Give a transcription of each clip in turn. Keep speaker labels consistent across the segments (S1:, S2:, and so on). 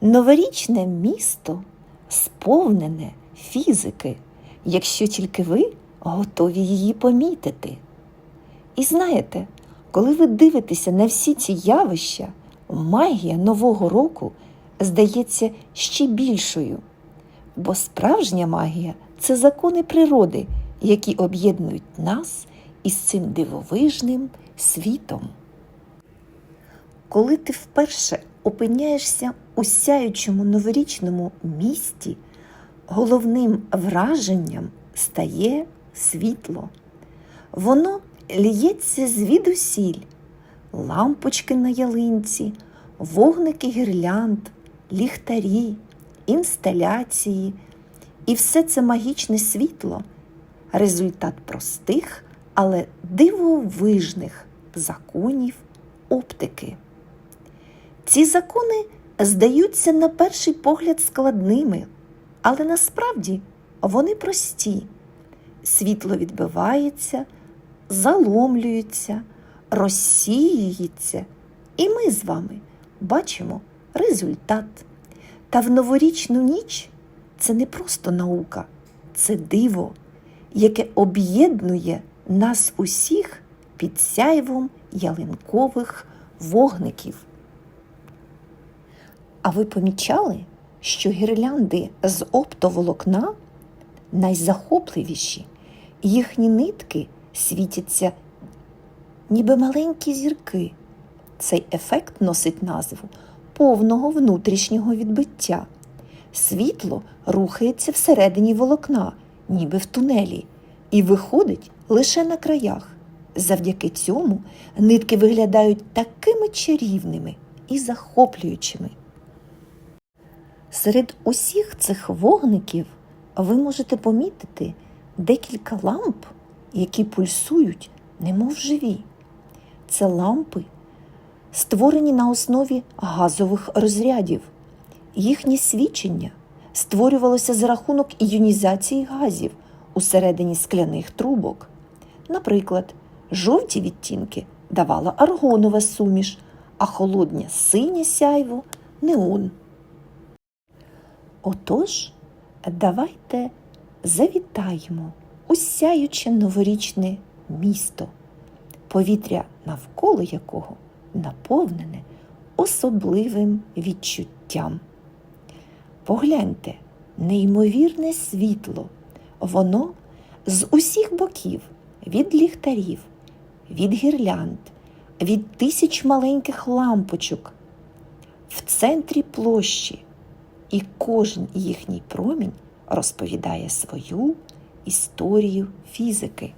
S1: Новорічне місто сповнене фізики, якщо тільки ви готові її помітити. І знаєте, коли ви дивитеся на всі ці явища, магія Нового року здається ще більшою. Бо справжня магія це закони природи, які об'єднують нас із цим дивовижним світом. Коли ти вперше опиняєшся у сяючому новорічному місті, головним враженням стає світло. Воно лється звідусіль, лампочки на ялинці, вогники гірлянд, ліхтарі, інсталяції. І все це магічне світло результат простих, але дивовижних законів оптики. Ці закони здаються на перший погляд складними, але насправді вони прості. Світло відбивається, заломлюється, розсіюється, і ми з вами бачимо результат. Та в новорічну ніч це не просто наука, це диво, яке об'єднує нас усіх під сяйвом ялинкових вогників. А ви помічали, що гірлянди з оптоволокна найзахопливіші, їхні нитки світяться, ніби маленькі зірки. Цей ефект носить назву повного внутрішнього відбиття. Світло рухається всередині волокна, ніби в тунелі, і виходить лише на краях. Завдяки цьому нитки виглядають такими чарівними і захоплюючими. Серед усіх цих вогників ви можете помітити декілька ламп, які пульсують, немов живі. Це лампи, створені на основі газових розрядів. Їхнє свічення створювалося за рахунок іонізації газів усередині скляних трубок. Наприклад, жовті відтінки давала аргонова суміш, а холодне синє сяйво неон. Отож, давайте завітаємо у сяюче новорічне місто, повітря навколо якого наповнене особливим відчуттям. Погляньте, неймовірне світло, воно з усіх боків, від ліхтарів, від гірлянд, від тисяч маленьких лампочок в центрі площі, і кожен їхній промінь розповідає свою історію фізики.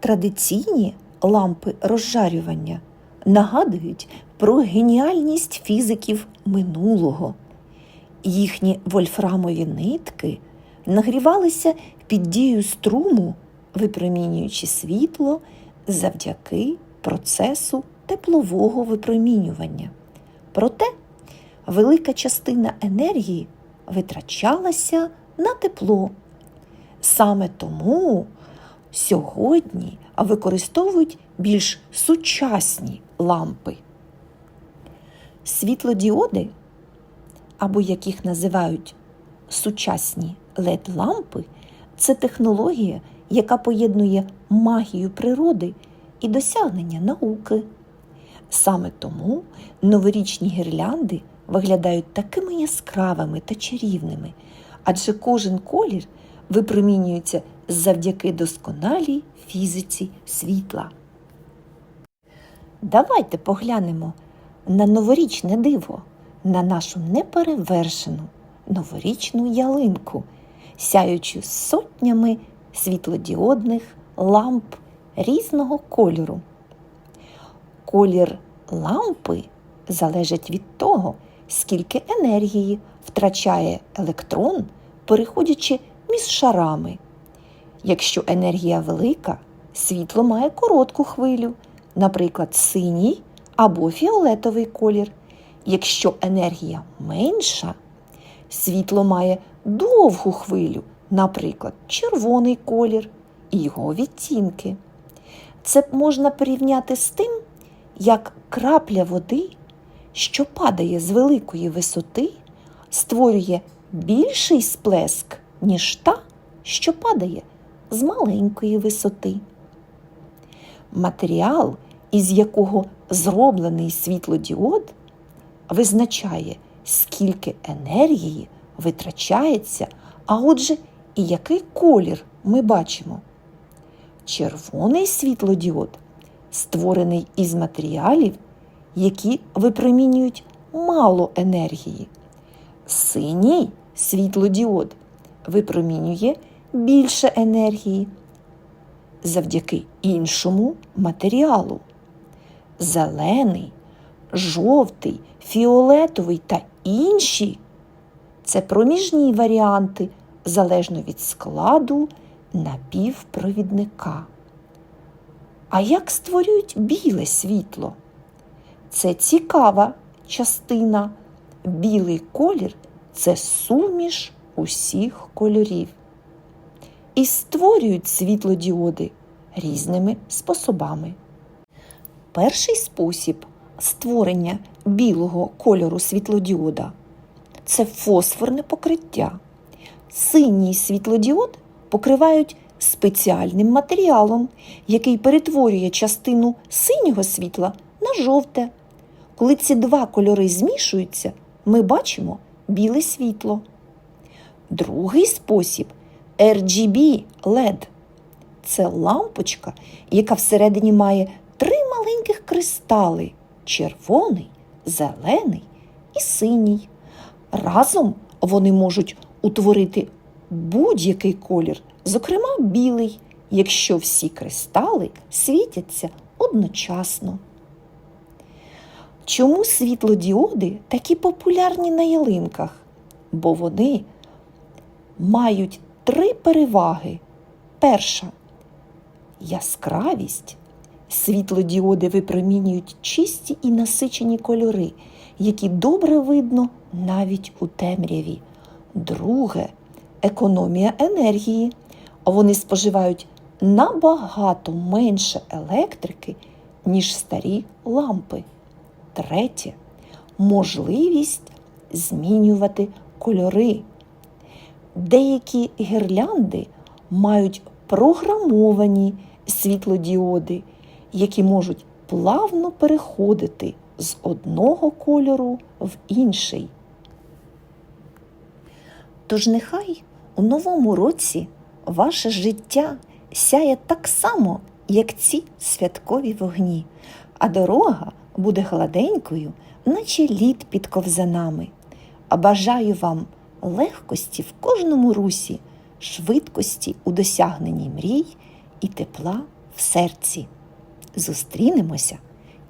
S1: Традиційні лампи розжарювання нагадують про геніальність фізиків минулого. Їхні вольфрамові нитки нагрівалися під дією струму, випромінюючи світло завдяки процесу теплового випромінювання. Проте велика частина енергії витрачалася на тепло. Саме тому сьогодні використовують більш сучасні лампи. Світлодіоди, або як їх називають сучасні led лампи це технологія, яка поєднує магію природи і досягнення науки. Саме тому новорічні гірлянди виглядають такими яскравими та чарівними, адже кожен колір випромінюється завдяки досконалій фізиці світла. Давайте поглянемо на новорічне диво, на нашу неперевершену новорічну ялинку, сяючу сотнями світлодіодних ламп різного кольору. Колір лампи залежить від того, скільки енергії втрачає електрон, переходячи між шарами. Якщо енергія велика, світло має коротку хвилю, наприклад, синій або фіолетовий колір. Якщо енергія менша, світло має довгу хвилю, наприклад, червоний колір і його відтінки. Це можна порівняти з тим, як крапля води що падає з великої висоти, створює більший сплеск, ніж та, що падає з маленької висоти. Матеріал, із якого зроблений світлодіод, визначає, скільки енергії витрачається, а отже, і який колір ми бачимо. Червоний світлодіод створений із матеріалів, які випромінюють мало енергії. Синій світлодіод випромінює більше енергії завдяки іншому матеріалу. Зелений, жовтий, фіолетовий та інші це проміжні варіанти залежно від складу напівпровідника. А як створюють біле світло? Це цікава частина. Білий колір це суміш усіх кольорів. І створюють світлодіоди різними способами. Перший спосіб створення білого кольору світлодіода це фосфорне покриття. Синій світлодіод покривають спеціальним матеріалом, який перетворює частину синього світла на жовте. Коли ці два кольори змішуються, ми бачимо біле світло. Другий спосіб RGB LED. Це лампочка, яка всередині має три маленьких кристали червоний, зелений і синій. Разом вони можуть утворити будь-який колір, зокрема білий, якщо всі кристали світяться одночасно. Чому світлодіоди такі популярні на ялинках? Бо вони мають три переваги. Перша яскравість. Світлодіоди випромінюють чисті і насичені кольори, які добре видно навіть у темряві. Друге економія енергії. Вони споживають набагато менше електрики, ніж старі лампи. Третє можливість змінювати кольори. Деякі гірлянди мають програмовані світлодіоди, які можуть плавно переходити з одного кольору в інший. Тож нехай у новому році ваше життя сяє так само, як ці святкові вогні, а дорога буде гладенькою, наче лід під ковзанами. А бажаю вам легкості в кожному русі, швидкості у досягненні мрій і тепла в серці. Зустрінемося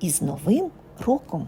S1: із Новим роком!